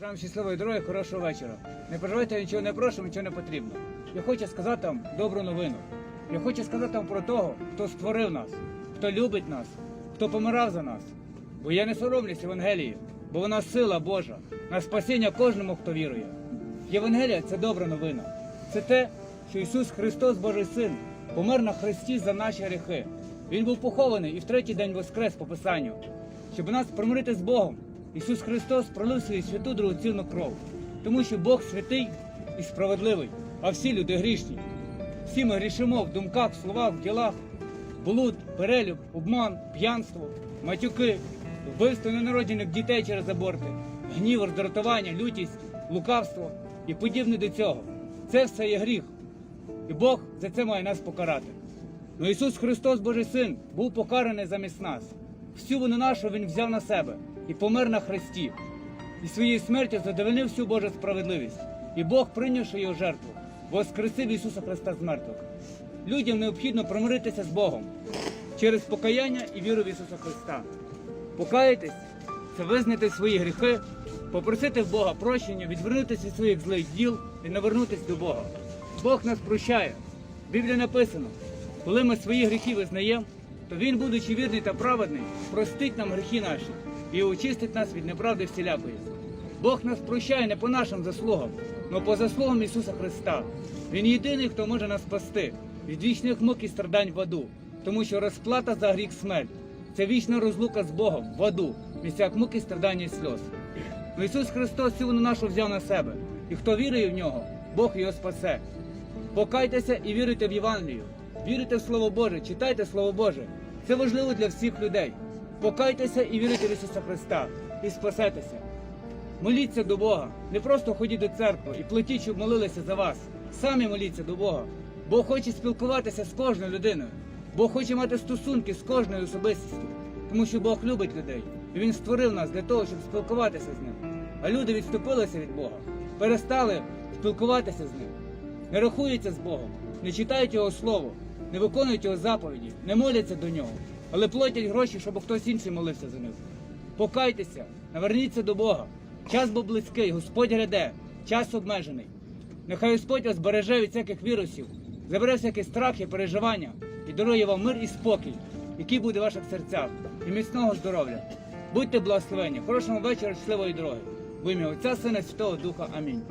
Вам щасливої дороги, хорошого вечора. Не переживайте, нічого не прошу, нічого не потрібно. Я хочу сказати вам добру новину. Я хочу сказати вам про того, хто створив нас, хто любить нас, хто помирав за нас. Бо я не соромлюсь Євангелії, бо вона сила Божа на спасіння кожному, хто вірує. Євангелія це добра новина. Це те, що Ісус Христос, Божий Син, помер на Христі за наші гріхи. Він був похований і в третій день воскрес по Писанню. Щоб нас примирити з Богом, Ісус Христос пролив свою святу дорогоцінну кров, тому що Бог святий і справедливий, а всі люди грішні. Всі ми грішимо в думках, словах, ділах, блуд, перелюб, обман, п'янство, матюки, вбивство ненароджених дітей через аборти, гнів, роздратування, лютість, лукавство і подібне до цього. Це все є гріх. І Бог за це має нас покарати. Но Ісус Христос, Божий Син, був покараний замість нас. Всю вину нашу Він взяв на себе і помер на хресті. І своєю смертю задовольнив всю Божу справедливість. І Бог, прийнявши його жертву, воскресив Ісуса Христа з мертвих. Людям необхідно примиритися з Богом через покаяння і віру в Ісуса Христа. Покаятись це визнати свої гріхи, попросити в Бога прощення, відвернутися від своїх злих діл і навернутися до Бога. Бог нас прощає. В Біблії написано, коли ми свої гріхи визнаємо, то Він, будучи вірний та праведний, простить нам гріхи наші і очистить нас від неправди всілякої. Бог нас прощає не по нашим заслугам, але по заслугам Ісуса Христа. Він єдиний, хто може нас спасти від вічних мук і страдань в аду, тому що розплата за гріх смерть це вічна розлука з Богом в аду, місцях муки, страдання і сльоз. Но Ісус Христос вину нашу взяв на себе, і хто вірує в нього, Бог його спасе. Покайтеся і віруйте в Євангелію, вірите в Слово Боже, читайте Слово Боже. Це важливо для всіх людей. Покайтеся і вірите в Ісуса Христа і спасетеся. Моліться до Бога. Не просто ходіть до церкви і платіть, щоб молилися за вас. Самі моліться до Бога. Бог хоче спілкуватися з кожною людиною. Бог хоче мати стосунки з кожною особистістю. Тому що Бог любить людей. І Він створив нас для того, щоб спілкуватися з ним. А люди відступилися від Бога, перестали спілкуватися з ним, не рахуються з Богом, не читають Його Слово, не виконують Його заповіді, не моляться до нього, але платять гроші, щоб хтось інший молився за них. Покайтеся, наверніться до Бога. Час був близький, Господь гряде, час обмежений. Нехай Господь вас береже від всяких вірусів, забере всякий страх і переживання і дарує вам мир і спокій, який буде в ваших серцях, і міцного здоров'я. Будьте благословені, хорошого вечора, щасливої дороги. В ім'я Отця, Сина, Святого Духа. Амінь.